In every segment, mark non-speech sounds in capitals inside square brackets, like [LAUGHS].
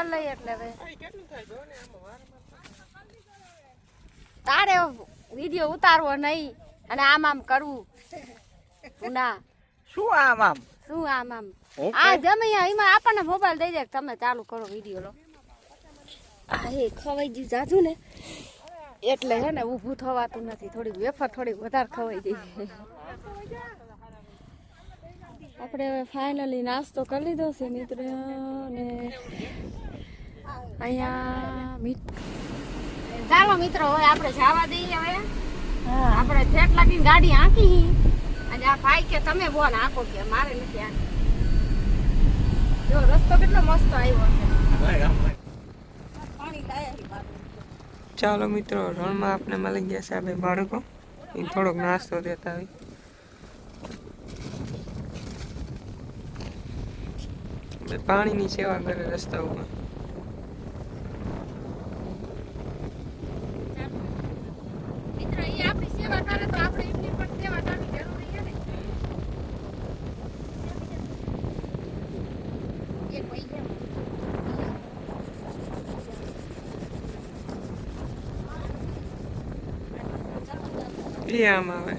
ચાલ લઈ એટલે હવે. તારે વીડિયો ઉતારવો નહીં અને આમ આમ કરવું. ના શું આમ આમ? શું આમ આમ? આ જમે એમાં આપણને મોબાઈલ દઈ દે તમે ચાલુ કરો વીડિયો લો. આ એ ખવાઈ ગયું જાજુ ને. એટલે હે ને ઊભું થવાતું નથી. થોડીક વેફર થોડીક વધારે ખવાઈ ગઈ. આપણે હવે ફાઇનલી નાસ્તો કરી લીધો છે મિત્ર ને અહીંયા ચાલો મિત્રો હવે આપણે જવા દઈએ હવે. આપણે ઠેઠ લાગીને ગાડી હાંકી. અને આ ભાઈ કે તમે બોલ આંકો કે મારે નથી આંકી જો રસ્તો કેટલો મસ્ત આવ્યો છે. ચાલો મિત્રો રણમાં આપણે મળી ગયા છે આ બે બાળકો. એ થોડોક નાસ્તો દેતા હોય. પાણીની સેવા કરે રસ્તા ઉપર મિત્રો એ આપણી સેવા કરે તો આપણે એમની પણ સેવા કરવી જરૂરી છે ને એક વહી ગયા. એ આમ આવે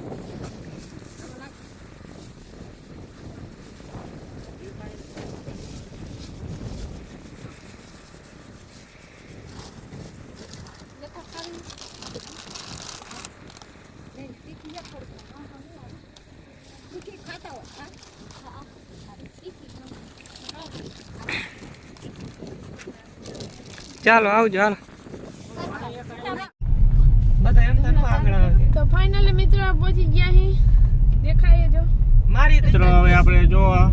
ચાલો આવજો હાલો બધા એમ તને આગળ આવે તો ફાઇનલી મિત્રો આ પહોંચી ગયા હી દેખાય જો મારી મિત્રો [LAUGHS] હવે આપણે જો આ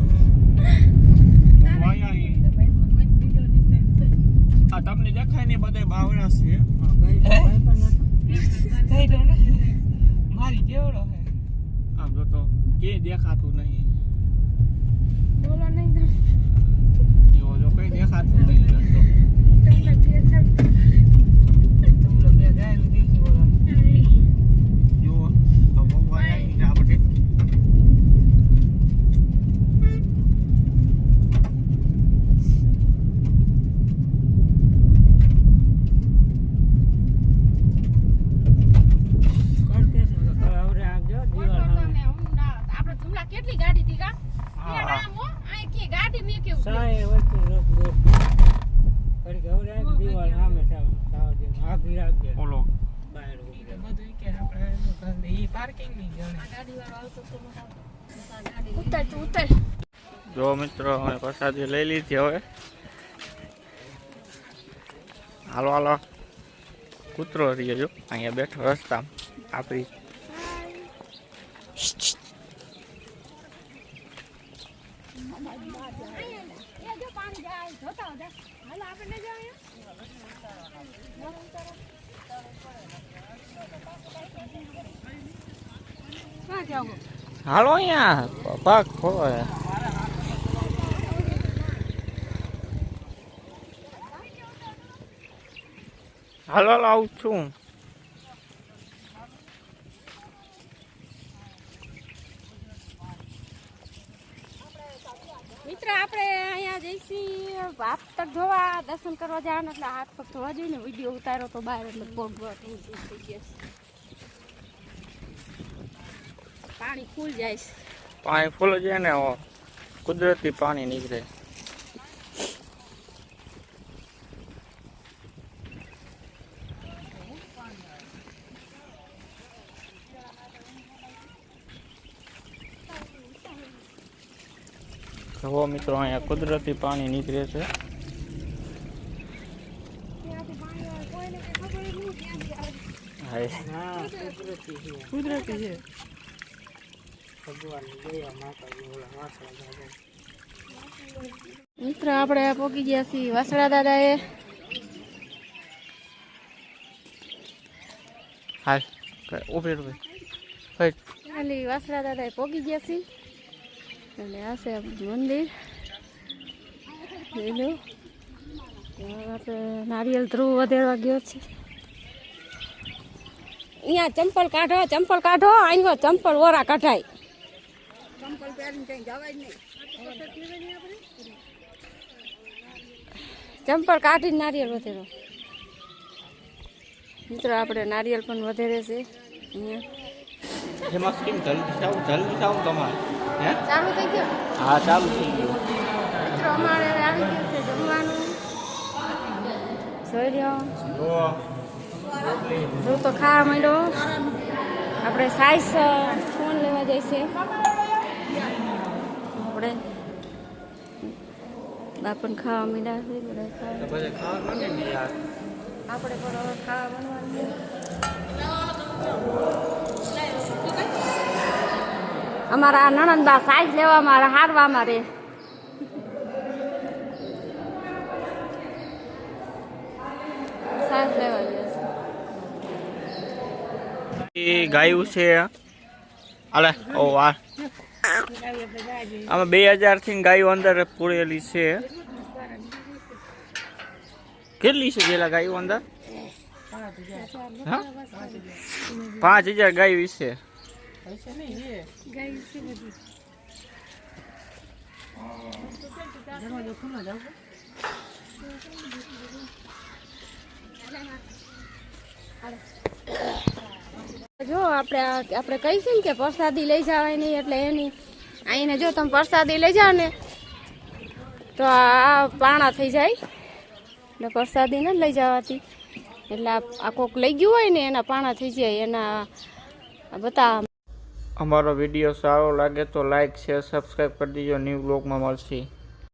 વાયા હી. આ તમને દેખાય ને બધા બાવળા છે. મારી કેવડો હે? આમ જો તો કે દેખાતું નહીં. બોલો નહીં તો એવો જો કઈ દેખાતું નહીં રસ્તો. તમને દેખાય. તમને બે ગાયનું દીધી બોલો જો તો બહુ વાયા હી ને આ બધે તને હું ના- આપણે જુમલા કેટલી ગાડી હતી કા યાર આમ હો, આ કે ગાડી મેં કેવું ઓલો. બધું કે આપણે ઈ પાર્કિંગની ગણે ઉતર તું ઉતર. જો મિત્રો અમે પ્રસાદી લઈ લીધી હવે. હાલો હાલો. કૂતરો રહ્યો જો અહીંયા બેઠો રસ્તા આપણી એ જો પાણી જાય જોતા હતા હાલો અહીંયા પાક હાલો હાલો આવું છું મિત્ર, આપણે અહીંયા જઈશી, હાથ પગ ધોવા, દર્શન કરવા જવાનું, એટલે હાથ પગ ધોવા જોઈએ ને વીડિયો ઉતારો તો બહાર એટલે પગ થઈ જશે પાણી ફૂલ જાય પાણી ફૂલ જાય ને કુદરતી પાણી નીકળે. જુઓ મિત્રો અહીંયા કુદરતી પાણી નીકળે છે. કુદરતી છે. મિત્ર આપણે પોકી ગયા છીએ વાસણા એ હાલ ઊભી ઊભી વાસણા દાદાએ પોકી ગયા છીએ. અને આ છે મંદિર જોઈ આપણે નારિયેલ ધ્રુવ વધેરવા ગયો છે અહીંયા ચંપલ કાઢો ચંપલ કાઢો અહીંયા ચંપલ ઓરા કઢાય ચંપલ ચંપલ કાઢીને નારિયેળ વધેરો મિત્રો આપણે નારિયેલ પણ વધેરે છે અહીંયા જલ્દી જાવ જલ્દી જાવ તમારે હે? ચાલુ થઈ ગયું? હા ચાલુ થઈ ગયું. મિત્રો અમારે આવી ગયું છે જમવાનું. જોઈ લ્યો. જો તો ખાવા માંડ્યો આપણે સાઈસ ફોન લેવા જઈશે? આપણે બાપણ ખાવા માંડ્યા છે બધા ખાવા આપણે પણ હવે ખાવા બનવાનું. અમારા નણંદબા સાઈઝ લેવા મારે હારવામાં રે. ગાયું છે. અલે ઓ વાહ આમાં બે હજારથી ગાયો અંદર પૂરેલી છે. કેટલી છે પેલા ગાયો અંદર? પાંચ હજાર ગાયું છે. જો આપણે આપણે કહીશું ને કે પ્રસાદી લઈ જવાય નહીં એટલે એની અહીંને જો તમે પ્રસાદી લઈ જાઓ ને તો આ પાણા થઈ જાય. એટલે પ્રસાદી ન લઈ જવાતી. એટલે આ કોક લઈ ગયું હોય ને એના પાણા થઈ જાય. એના બતા અમારો વીડિયો સારો લાગે તો લાઇક શેર સબસ્ક્રાઈબ કરી દીજો. ન્યૂ બ્લોગમાં મળશે.